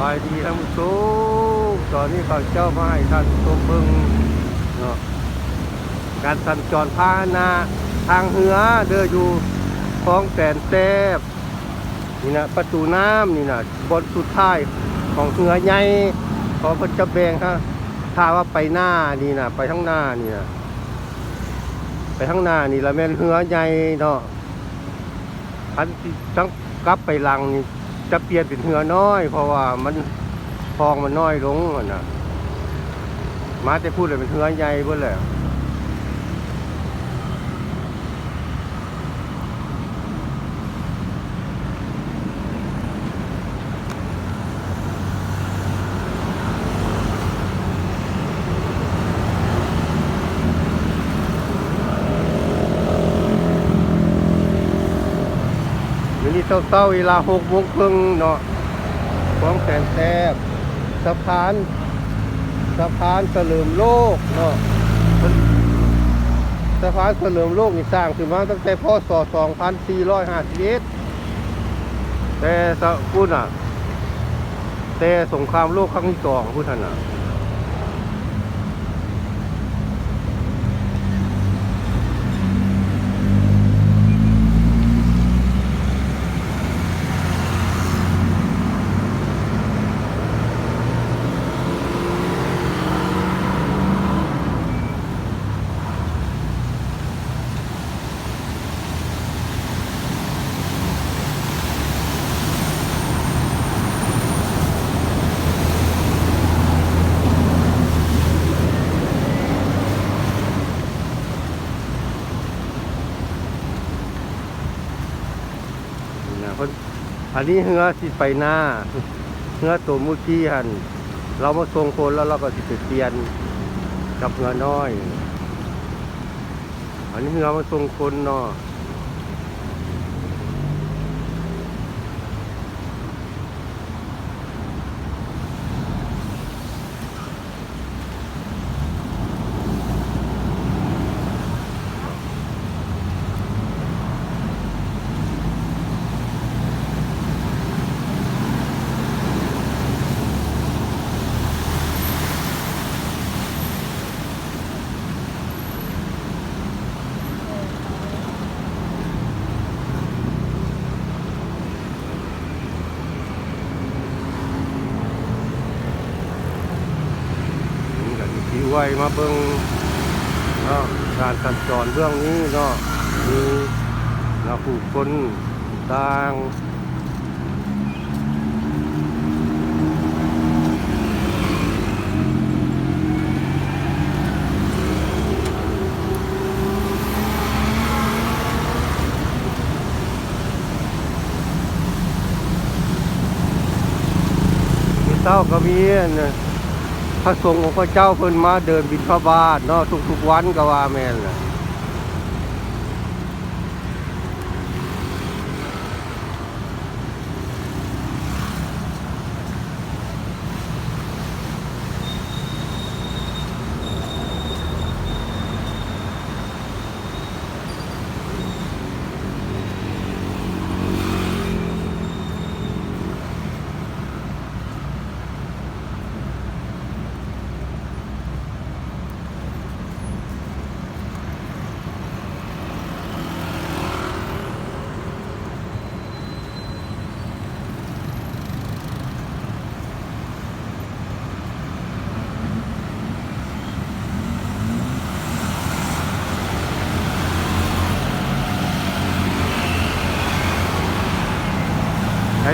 บายดีท่านผู้ชมตอนนี้เขาเจ้ามาให้ท่านชมเบิ่งเนาะการสัญจรพาหนะทางเหือเดินอยู่คลองแสนแซบนี่นะประตูน้ำนี่นะบนสุดท้ายของเหือใหญ่ขอเพิ่นจะแบงฮะถ้าว่าไปหน้านี่นะไปข้างหน้านี่นะไปข้างหน้านี่ละแม่นเหือใหญ่เนาะอันที่ทั้งกลับไปหลังนี่ จะเปลี่ยนเป็นเหือน้อย เพราะว่ามันฟองมันน้อยลงนะมาจะพูดเลยเป็นเหือใหญ่เบ่แหละเดี๋ย เศร้าๆเวลาหกโมงครึ่งเนาะคลองแสนแซบสะพานสะพานเฉลิมโลกเนาะสะพานเฉลิมโลกนี่สร้างขึ้นมาตั้งแต่พศ2451แต่สะพูดอะ แต่สงครามโลกครั้งที่สองพูดท่านอะ อันนี้เหือสิไปหน้าเหือตัวมุกี้หันเรามาส่งคนแล้วเราก็สิเปลี่ยนกับเหือน้อย อันนี้เหือมาส่งคนเนาะนี่ ก็สิไว้มาเบิงเนาะการสัญจรเรื่องนี้เนาะมีเราผู้คนต่างเต้าก็มีอันน่ะ พระสงฆ์ของพระเจ้าเพิ่นมาเดินบิณฑบาตเนาะทุกๆวันก็ว่าแม่นล่ะ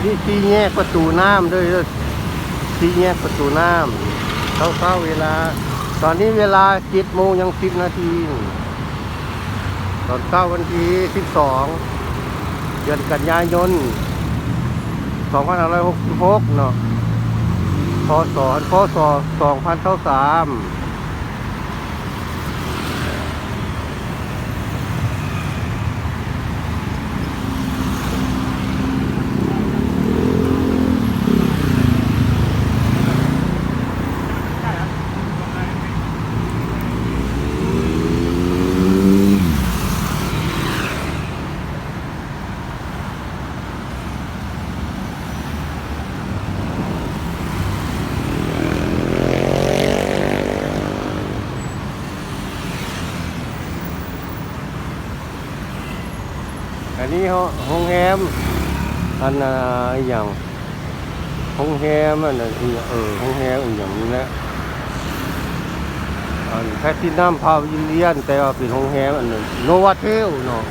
อันนี้ที่แยกประตูน้ำด้วยที่แยกประตูน้ำเข้าเข้าเวลา ตอนนี้เวลาเจ็ดโมงยังสิบนาที ตอนเข้าวันที่สิบสองเดือนกันยายนสองพันห้าร้อยหกสิบหกเนาะพศพศสองพันเก้าสาม อันน่ะอย่างห้องแฮมอันน่ะอีเออห้องแฮมอย่างนี้แหละอันแพทินัมพาวิลเลียน แต่ว่าเป็นห้องแฮมอันนั้นโนวาเทลเนาะ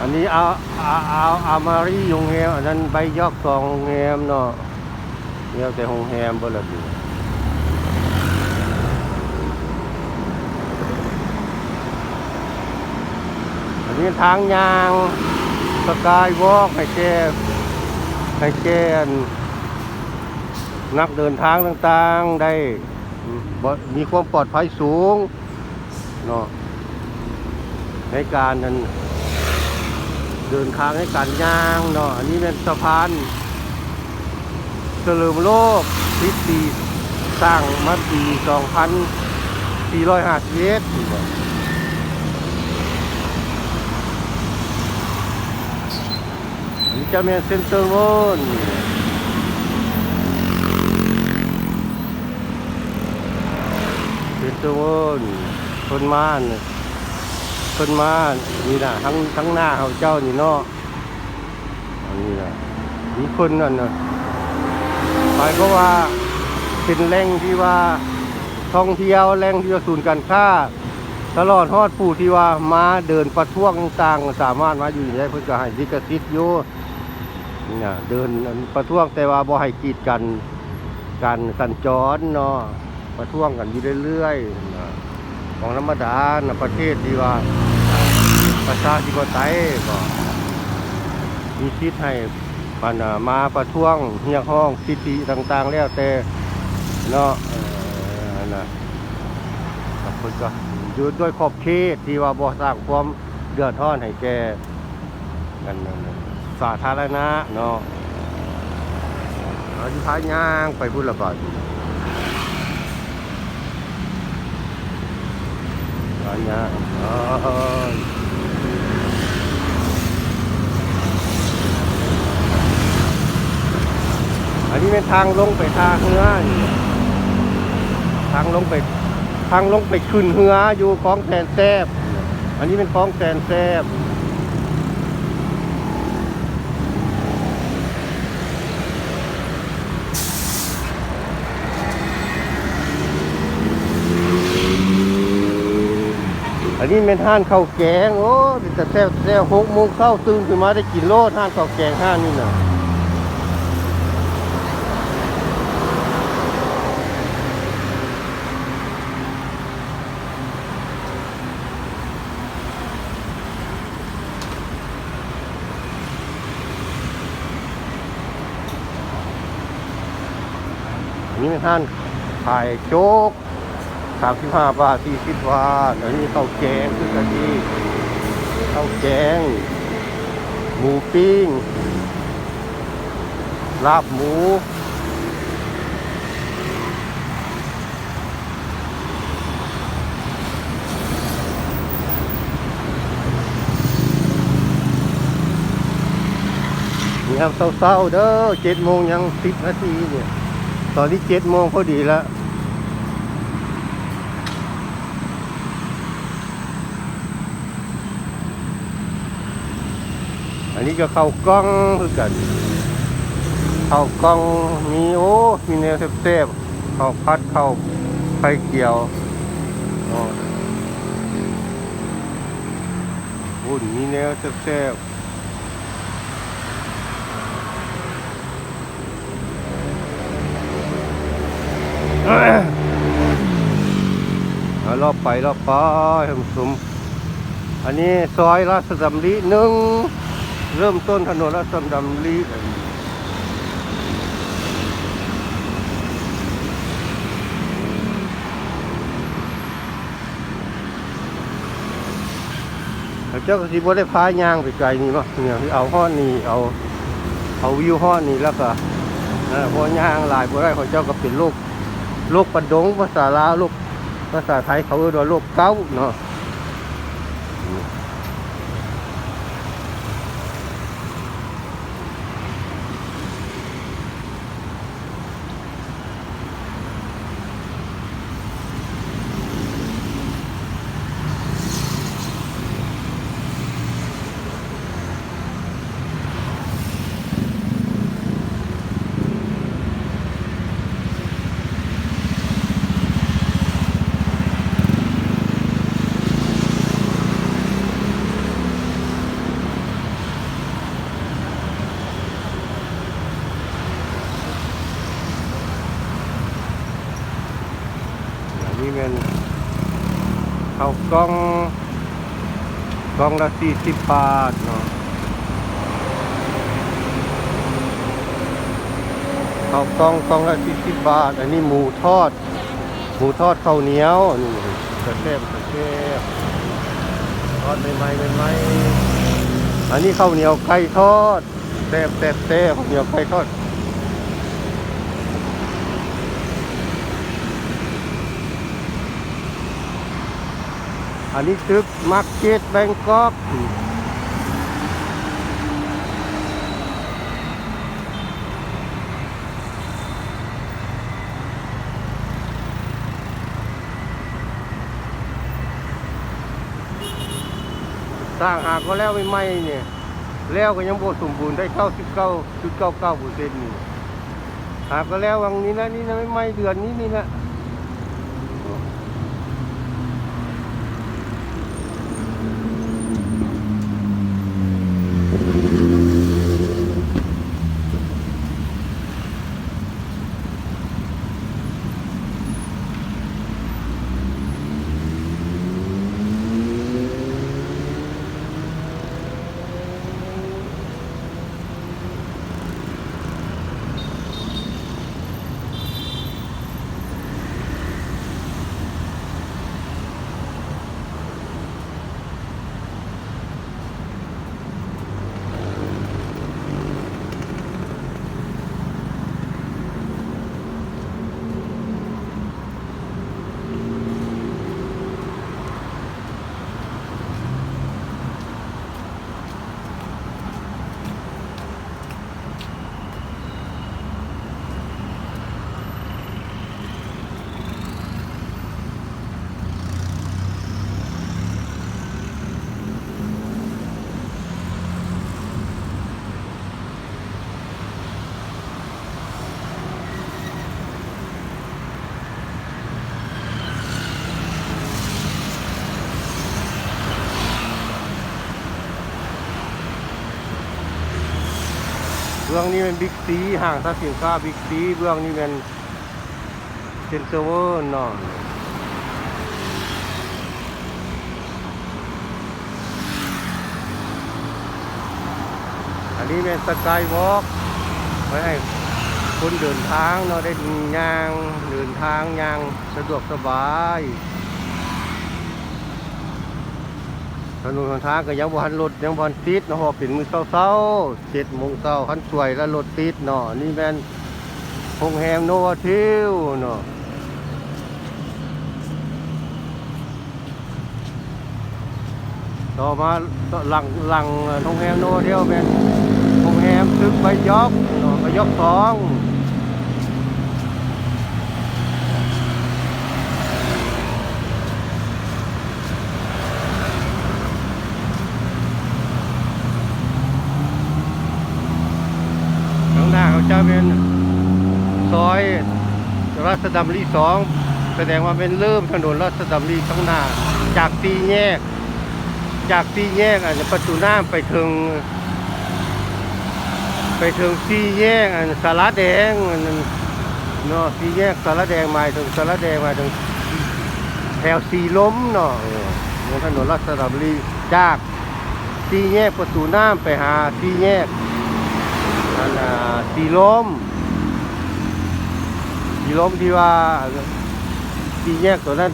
อันนี้เอาเอาเอาอามารีโรงแรมอันนั้นใบยอกสองโรงแรมเนาะเดี๋ยวแต่โรงแรมบ่ละดิีทางยางสกายวอล์กให้แกให้แกนนักเดินทางต่างๆได้มีความปลอดภัยสูงเนาะในการนั้นเดินทางให้การย่างเนาะอันนี้เป็นสะพานเฉลิมโลกทิศีสร้างมาปี 2451 อันนี้จะเป็นเซ็นเตอร์โวนเซ็นเตอร์โวนคนมานเนี่ยเพิ่นมานี่นะทั้งทั้งหน้าเขาเจ้านี่เนาะอันนี้นะมีคนนั่นนะหมายก็ว่าเป็นแหล่งที่ว่าท่องเที่ยวแหล่งที่ว่าศูนย์การค้าตลอดฮอดผู้ที่ว่ามาเดินประท้วงต่างสามารถมาอยู่ได้เพิ่นก็ให้ลิขสิทธิ์อยู่ เดินประท้วงแต่ว่าบ่ให้กีดกันการสัญจรเนาะประท้วงกันอยู่เรื่อยๆของธรรมดานะประเทศที่ว่าประชาธิปไตยก็มีสิทธิ์ให้มันมาประท้วงเรียกร้องสิทธิต่างๆ แล้วแต่เนาะนะขอบคุณก็อยู่ด้วยขอบเขตที่ว่าบ่สร้างความเดือดร้อนให้แก่กันนั่นน่ะ สาธารณะเนาะเอาที่ท้ายย่างไปพุ่นละบาทท้ายย่างอันนี้เป็นทางลงไปทางเหฮือทางลงไปทางลงไปขึ้นเฮืออยู่คลองแสนแซบ อันนี้เป็นคลองแสนแซบันนี้เป็นห้านข้าวแกงโอ้แต่แต่แต่หกโมงเข้าตื่นขึ้นมาได้กินโลดห้านข้าวแกงห้านนี่นะนี่เป็นห้านขายโจ๊ก สามสิบห้าบาทสี่สิบบาทอันนี้ข้าวแกงคือกะทิข้าวแกง หมูปิ้ง ลาบหมู นี่ครับเศร้าๆเด้อเจ็ดโมงยังสิบนาทีเนี่ย ตอนนี้เจ็ดโมงพอดีแล้ว นนี้ก็เข้ากล้องคือกัน เข้ากล้องมีโอ้มีแนวเซฟๆเข้าพัดเข้าไฟเกี่ยวโอ้หุ่นมีแนวเซฟๆเอารอบไปรอบไปท่านผู้ชมอันนี้ซอยราชดำริหนึ่ง เริ่มต้นถนนราชดำริเขาเจ้าก็สิบ่ได้พายางไปไกลนี่มั้เนี่ยเอาห้อนี่เอาเอาวิวห้อนี่แล้วก็นะพอยางหลายบ่ได้เขาเจ้าก็เป็นโรคโรคปันดงภาษาลาวโรคภาษาไทยเขาเรียกว่าโรคเก้าเนาะ เป็นข้าว กล้องกล่องละสี่สิบบาทเนาะข้าวกล้องกล่องละสี่สิบบาท อันนี้หมูทอด หมูทอดข้าวเหนียวนี่กระเทบกระเทบทอดใหม่ๆใหม่ๆอันนี้ข้าวเหนียวไก่ทอดแซ่บแซ่บแซ่บข้าวเหนียวไก่ทอด อันนี้ตึกมาร์เก็ตแบงกอกสร้างหากก็แล้วไม่ไหมเนี่ย แล้วก็ยังบสมบูรณ์ได้เก้าสิบเก้าจุดเก้าเก้าเปอร์เซ็นต์นี่หากก็แล้ววังนี้นะนี่นะไม่ไหมเดือนนี้นี่นะ บื้องนี้เป็นบิ๊กซีห่างถ้าสินค้าบิ๊กซีเบื้องนี้เป็นเซ็นเซอร์เวอร์เนาะอันนี้เป็นสกายวอล์กไว้ให้คนเดินทางเนาะได้ย่างเดินทางย่างสะดวกสบาย ถนนทางก็ยังบ่ทันรถยังบ่ทันติดเนาะเพราะว่าเป็นมื้อเช้าๆเจ็ดโมงเช้าคันสวยแล้วรถติดเนาะนี่แม่นโรงแรมโนวาทิวเนาะต่อมาหลังหลังโรงแรมโนวาทิวเป็นโรงแรมตึกใบยอกเนาะใบยอกสองข้างหน้าเขาจะเป็นซ อยรัชดำรีสองแสดงว่าเป็นเริ่มถนนรัชดำรีข้างหน้า จากตีแยก จากตีแยกอันประตูน้ำไปถึง ไปถึงสี่แยกอันสารแดงอันเนาะสี่แยกสารแดงมาถึงสารแดงมาถึงแถวสีล้มเนาะบนถนนรัชดำรีจากสี่แยกประตูน้ำไปหาสี่แยกอันสีล้ม สีล้มที่ว่าสีแยกตัวนั้น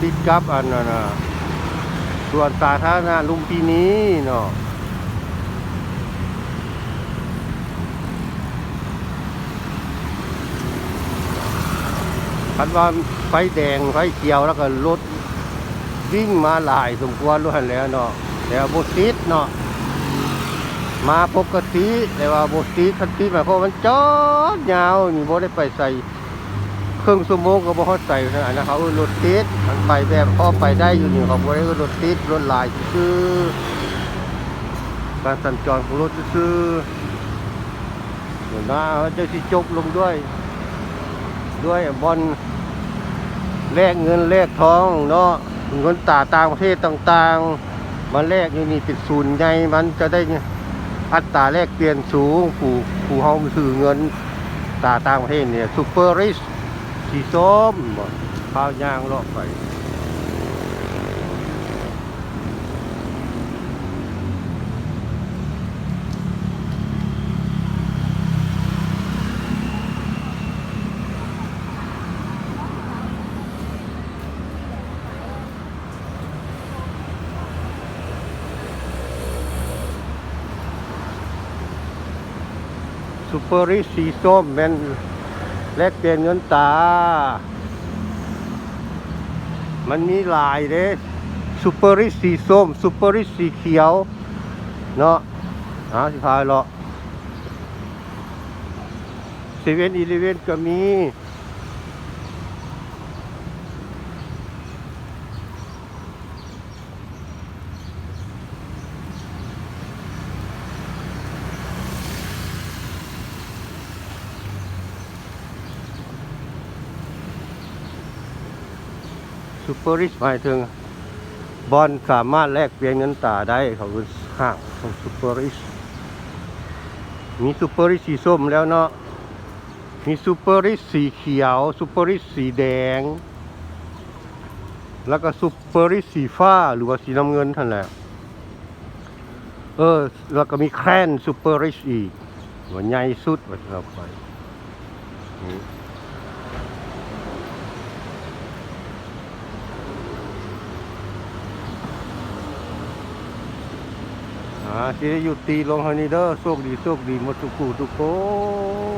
ติดกับอันนั้นน่ะส่วนสาธารณะลุมพินีเนาะคันว่าไฟแดงไฟเขียวแล้วก็รถวิ่งมาหลายสมควรรู้หันแล้วเนาะแต่ว่าบติดเนาะ มาปกติแต่ว่าบติดคันติดหมายความว่ามันจอดยาวนี่บ่ได้ไปใส่เครึ่องชั่วโมงก็บ่ฮอดใส่นาดนั้นเขาเออรถติดมันไปแบบพอไปได้อยู่นี่เขาบ่ได้รถติดรถหลายคือการสัญจรของรถคือเดี๋ยวนะเขาจะสิจบลงด้วย ด้วยบอลแลกเงินแลกทองเนาะเงินตาต่างประเทศต่างๆมาแลกอยู่นี่เป็นศูนย์ใหญ่มันจะได้ อัตราแลกเปลี่ยนสูงผู้ผู้เฮาถือเงินตาต่างประเทศเนี่ยซูเปอร์ริชสีส้มบ่ข้าวยางเลาะไป เปอร์ริสสีส้มเป็นแลกเปลี่ยนเงินตา มันมีหลายเด้ซูเปอร์ริสสีส้มซูเปอร์ริสสีเขียว เนาะหาสิพายเลาะเซเว่นอีเลเว่นก็มี ซูเปอร์ริชหมายถึงบอลสามารถแลกเปลี่ยนเงินตาได้เขาคือห้างของซูเปอร์ริชมีซูเปอร์ริชสีส้มแล้วเนาะมีซูเปอร์ริชสีเขียวซูเปอร์ริชสีแดง แล้วก็ซูเปอร์ริชสีฟ้าหรือว่าสีน้ำเงินท่านแหละเออแล้วก็มีแครนซูเปอร์ริชอีกว่าใหญ่สุดว่าเราไปนี่ อ่า ที่ได้อยู่ตีลงเฮานี่เด้อโชคดีโชคดีหมดทุกคู่ทุกคน